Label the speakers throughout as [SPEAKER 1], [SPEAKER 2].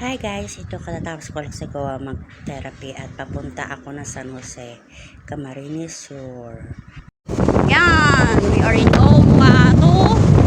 [SPEAKER 1] Hi guys, ito katatapos ko lang sa gawa mag-therapy at papunta ako na San Jose, Camarines Sur. Yan, we are in Opa 2.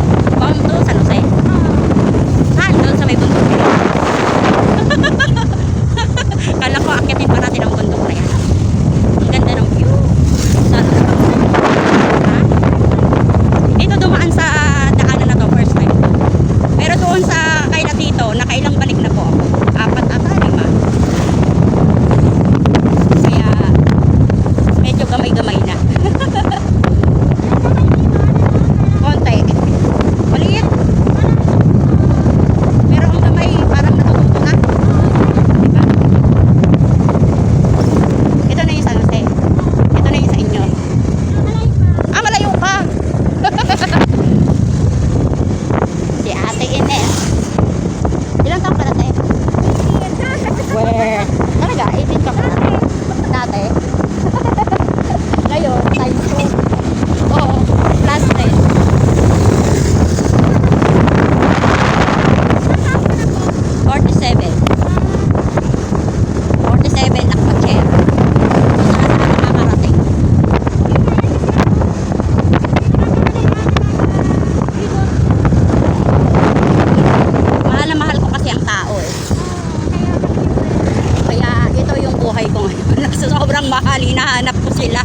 [SPEAKER 1] Sa sobrang mahal, hinahanap ko sila.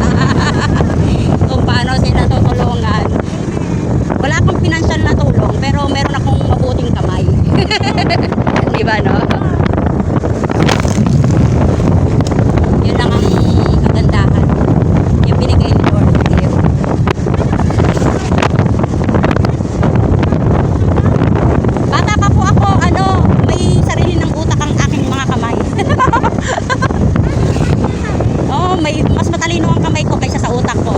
[SPEAKER 1] Kung paano sila tutulungan. Wala akong financial na tulong, pero meron akong mabuting kamay. Di ba, no? Yun lang ang kagandahan. Yung binigay ni Lord. Yun. Bata pa po ako, ano, may sarili ng utak ang aking mga kamay. oh, may mas matalino ang kamay ko kaysa sa utak ko.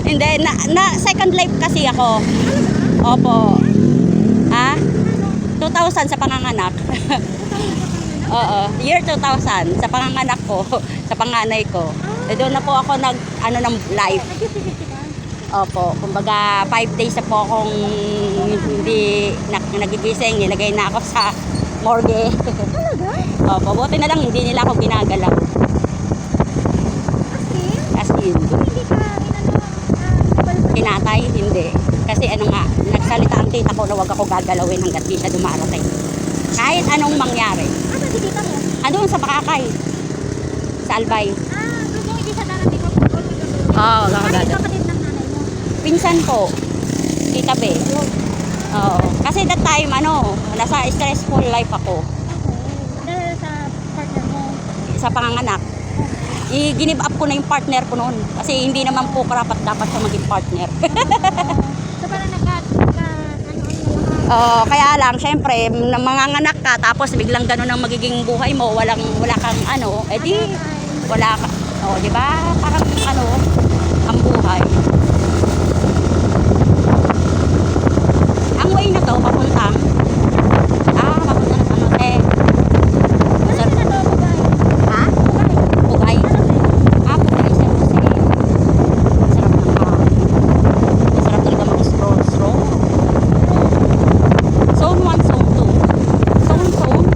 [SPEAKER 1] Hindi, na, na second life kasi ako. Opo. Ha? 2000 sa panganganak. Oo, year 2000 sa panganganak ko, sa panganay ko. Eh, doon na po ako nag ano ng life. Opo, kumbaga 5 days na po akong hindi na, nagigising, nilagay na ako sa morgue.
[SPEAKER 2] Talaga?
[SPEAKER 1] Opo, buti na lang hindi nila ako ginagalaw.
[SPEAKER 2] As in, Hindi ka ah,
[SPEAKER 1] kinatay, hindi. Kasi ano nga, nagsalita ang tita ko na wag ako gagalawin hanggat di siya dumarating. Kahit anong mangyari.
[SPEAKER 2] Ah, sa tita mo?
[SPEAKER 1] Andun sa Bakakay, sa Albay.
[SPEAKER 2] Ah, gusto hindi sa darating mo.
[SPEAKER 1] Oo,
[SPEAKER 2] Ano
[SPEAKER 1] kakagad.
[SPEAKER 2] kapatid ng nanay mo?
[SPEAKER 1] Pinsan ko, tita Be. Oo. Kasi that time, ano, nasa stressful life ako.
[SPEAKER 2] Okay. Dahil sa partner mo.
[SPEAKER 1] sa panganganak, i-give up ko na yung partner ko noon. Kasi hindi naman po karapat dapat siya maging partner.
[SPEAKER 2] so parang nagka, nagka, ano, ano,
[SPEAKER 1] Oo, kaya lang, syempre, na- manganganak ka, tapos biglang ganun ang magiging buhay mo, walang, wala kang ano, eh di, wala ka, oh, di ba? Parang ano, ang buhay. Ang way na to, papuntang, ah, papunta na San Jose.
[SPEAKER 2] Ano na to, bugay?
[SPEAKER 1] Ha?
[SPEAKER 2] Bugay?
[SPEAKER 1] Pugay?
[SPEAKER 2] Ano ba yun?
[SPEAKER 1] Ah, Pugay San Jose. Sarap ng ah, Masarap talaga mag-stroll. Stroll. Zone 1, Zone 2. Zone, zone.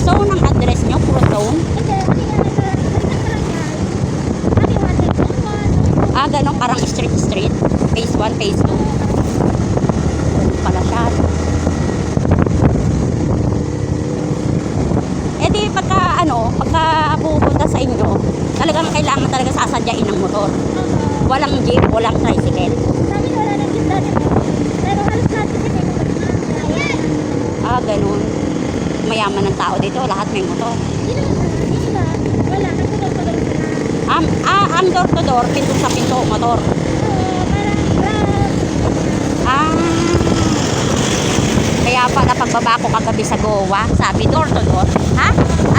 [SPEAKER 1] Zone ang address nyo, puro zone.
[SPEAKER 2] Hindi, ano yan, nasa- baliktad ka lang yan. Hati-hati. Ano ba? Ano ba?
[SPEAKER 1] Ah, ganon, parang street street. Phase 1, phase 2. Ganun pala siya. Eh di, pagka ano, pagka pupunta sa inyo, talagang kailangan talaga sasadyain ng motor. Walang jeep, walang tricycle.
[SPEAKER 2] Sa amin wala gitna dito. Pero halos lahat kasi may motor.
[SPEAKER 1] Ah, ganun. Mayaman ng tao dito, lahat may motor.
[SPEAKER 2] Hindi naman, hindi sila. Wala, nagtutulog-tulog sila.
[SPEAKER 1] Um, ah, ang door to door, pinto sa pinto, motor. Ah. Kaya pala pagbaba ko kagabi sa Goa, sabi door to door. Ha?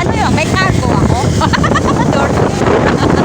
[SPEAKER 1] Ano yun? May cargo ako? door to Ha ha ha!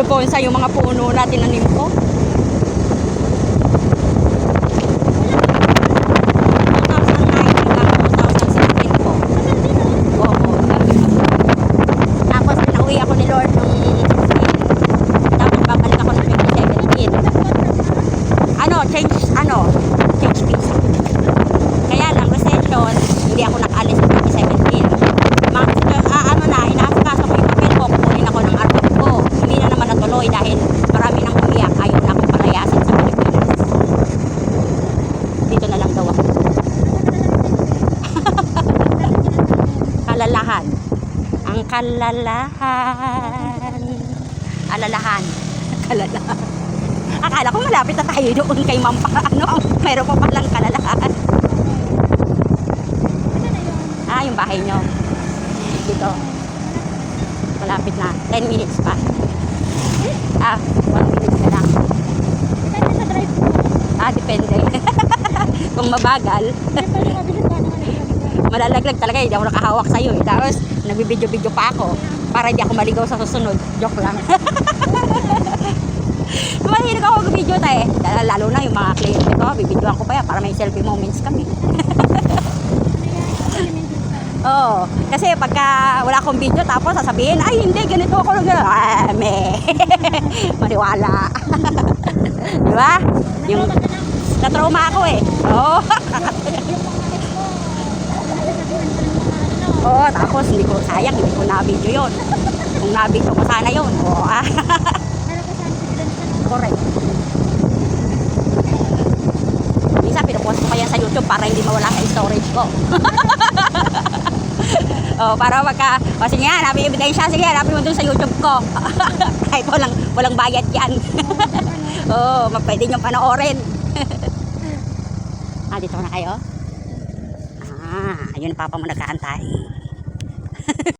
[SPEAKER 1] No, binuponsa yung mga puno na tinanim ko. 2009 hanggang 2016 po. Oo. Tapos pinauwi ako ni Lord nung 16. Tapos babalik ako ng 2017. Ano, change, ano, change visa. Kaya lang, recession, hindi ako nakaalis ng 2017. Mga, ah, ano na, inaasikaso ko yung papel ko, kukunin ako ng arbor ko. Hindi na naman natuloy dahil marami nang umiyak, ayaw na akong palayasin sa Pilipinas. Dito na lang daw ako. Kalalahan. Ang kalalahan. Alalahan. Kalalahan. Akala ko malapit na tayo doon kay Ma'am pa. Ano, mayroon pa palang kalalahan. Ah, yung bahay nyo. Dito. Malapit na. 10 minutes pa. Ah, 1 minute na lang.
[SPEAKER 2] Depende sa drive.
[SPEAKER 1] Ah, depende. Kung mabagal, malalaglag talaga. Hindi ako nakahawak sa'yo. Eh. Tapos, nagbibidyo-video pa ako. Para di ako maligaw sa susunod. Joke lang. Mahilig ako mag-video tayo. Lalo na yung mga kliyente ko. Bibidyoan ko pa yan para may selfie moments kami. Oo. Kasi pagka wala akong video tapos sasabihin, ay hindi, ganito ako. Ganito. Ah, me. Maniwala. Di ba? Yung, na-trauma ako eh. Oo. Oo, tapos hindi ko, sayang, hindi ko na-video yun. Kung na-video ko sana yun. Oo, ah. Correct. Minsan, pinupost ko pa yan sa YouTube para hindi mawala sa storage ko. oh, para magka, o sige nga, nabi ebidensya, sige, nabi mo dun sa YouTube ko. Kahit walang, walang bayad yan. Oo, oh, pwede nyo panoorin. ah, dito na kayo? Ah, ayun, papa mo nagkaantay.